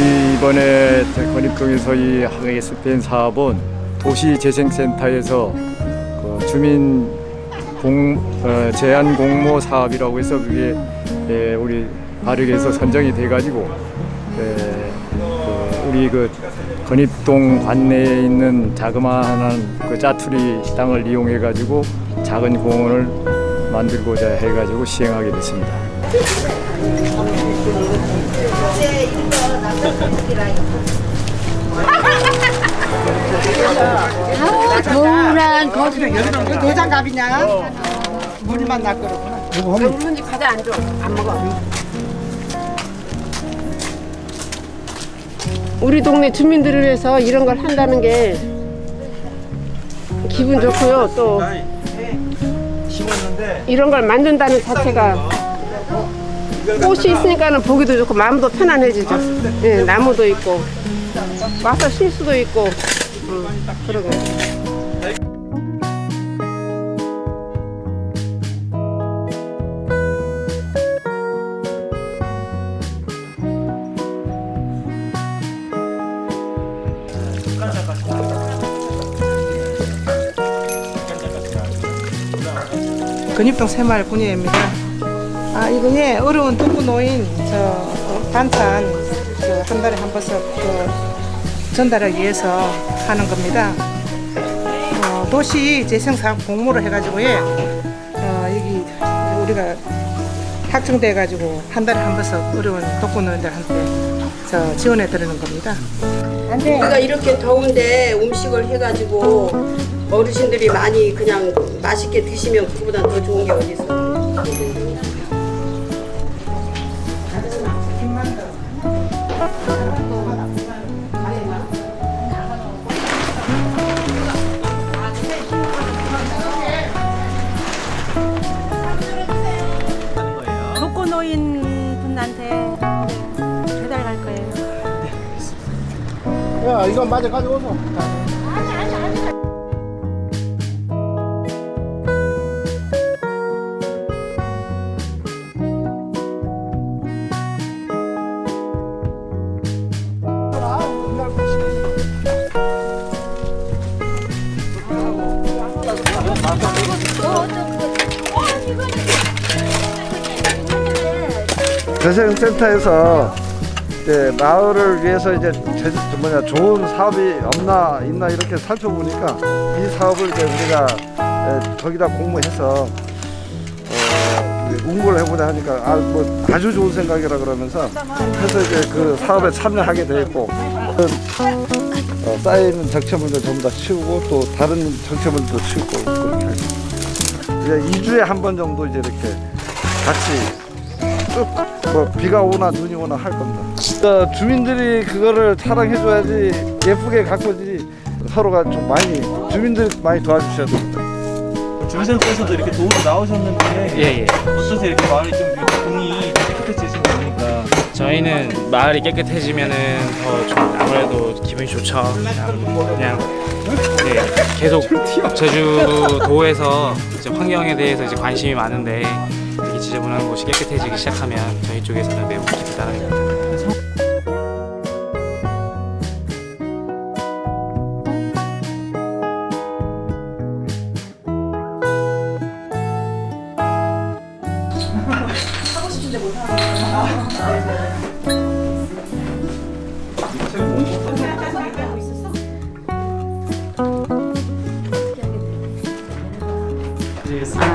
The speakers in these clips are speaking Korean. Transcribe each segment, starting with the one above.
이번에 권입동에서 이 하객 스페인 사업은 도시재생센터에서 그 주민 공, 어, 제한 공모 사업이라고 해서 그게 예, 우리 바르게에서 선정이 돼가지고 예, 그 우리 그 건입동 관내에 있는 자그마한 그 짜투리 땅을 이용해 가지고 작은 공원을 만들고자 해 가지고 시행하게 됐습니다. 노란 거기 그 도장갑이냐? 물만 날 거로구나. 물문지 과자 안 줘. 안 먹어. 우리 동네 주민들을 위해서 이런 걸 한다는 게 기분 좋고요. 또 이런 걸 만든다는 자체가 꽃이 있으니까는 보기도 좋고 마음도 편안해지죠. 예, 나무도 있고 와서 쉴 수도 있고 음, 그러고. 근입동 새마을 군예입니다. 아 이번에 어려운 독거 노인 저 어, 반찬 그 한 달에 한 번씩 그 전달하기 위해서 하는 겁니다. 어, 도시 재생사업 공모를 해가지고 예, 어, 여기 우리가 확정돼 가지고 한 달에 한 번씩 어려운 독거 노인들한테 저 지원해 드리는 겁니다. 우리가 이렇게 더운데 음식을 해가지고 어르신들이 많이 그냥 맛있게 드시면 그거보다 더 좋은 게 어디 있어? 독거노인 분한테 배달 갈 거예요. 야 이거 맞아 가져오소 재생센터에서 이제 마을을 위해서 이제 제, 저 뭐냐 좋은 사업이 없나 있나 이렇게 살펴보니까 이 사업을 이제 우리가 에, 저기다 공모해서 어, 응모를 해보자 하니까 아, 뭐 아주 좋은 생각이라 그러면서 해서 이제 그 사업에 참여하게 되었고 어, 쌓여있는 적체물들 전부 다 치우고 또 다른 적체물도 치우고 그렇게. 이제 2주에 한 번 정도 이제 이렇게 같이 쭉 뭐 비가 오나 눈이 오나 할 겁니다. 어, 주민들이 그거를 사랑해줘야지 예쁘게 가꾸지 서로가 좀 많이 주민들이 많이 도와주셔야 됩니다. 주민센터에서도 이렇게 도움이 나오셨는데 예, 예. 어떠세요? 이렇게 마을이 좀 이렇게 공이 깨끗해지신 거 보니까 저희는 마을이 깨끗해지면은 더좀 아무래도 기분이 좋죠. 그냥, 그냥 네, 계속 제주도에서 이제 환경에 대해서 이제 관심이 많은데 지저분한 곳이 깨끗해지기 시작하면 저희 쪽에서는 매우 기분 따릅니다.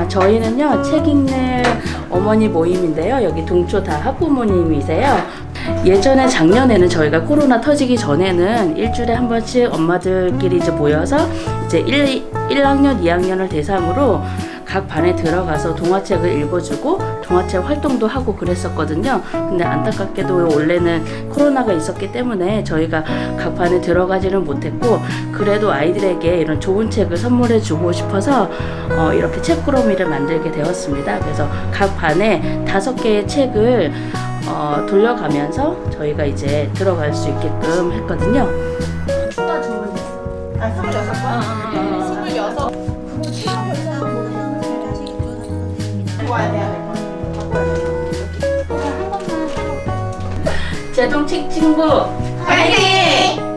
저희는요 책 읽는 어머니 모임인데요. 여기 동초 다 학부모님이세요. 예전에 작년에는 저희가 코로나 터지기 전에는 일주일에 한 번씩 엄마들끼리 이제 모여서 이제 1, 1학년, 2학년을 대상으로 각 반에 들어가서 동화책을 읽어주고 동화책 활동도 하고 그랬었거든요. 근데 안타깝게도 원래는 코로나가 있었기 때문에 저희가 각 반에 들어가지는 못했고 그래도 아이들에게 이런 좋은 책을 선물해 주고 싶어서 어, 이렇게 책꾸러미를 만들게 되었습니다. 그래서 각 반에 다섯 개의 책을 어, 돌려가면서 저희가 이제 들어갈 수 있게끔 했거든요. 제동책 친구 에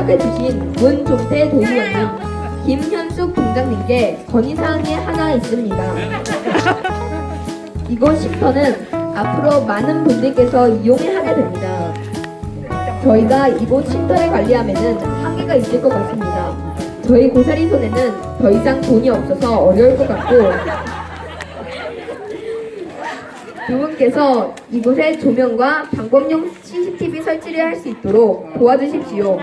참석해주신 문종태 도의원님, 김현숙 동장님께 건의사항이 하나 있습니다. 이곳 쉼터는 앞으로 많은 분들께서 이용을 하게 됩니다. 저희가 이곳 쉼터를 관리하면 한계가 있을 것 같습니다. 저희 고사리 손에는 더 이상 돈이 없어서 어려울 것 같고 두 분께서 이곳에 조명과 방범용 CCTV 설치를 할 수 있도록 도와주십시오.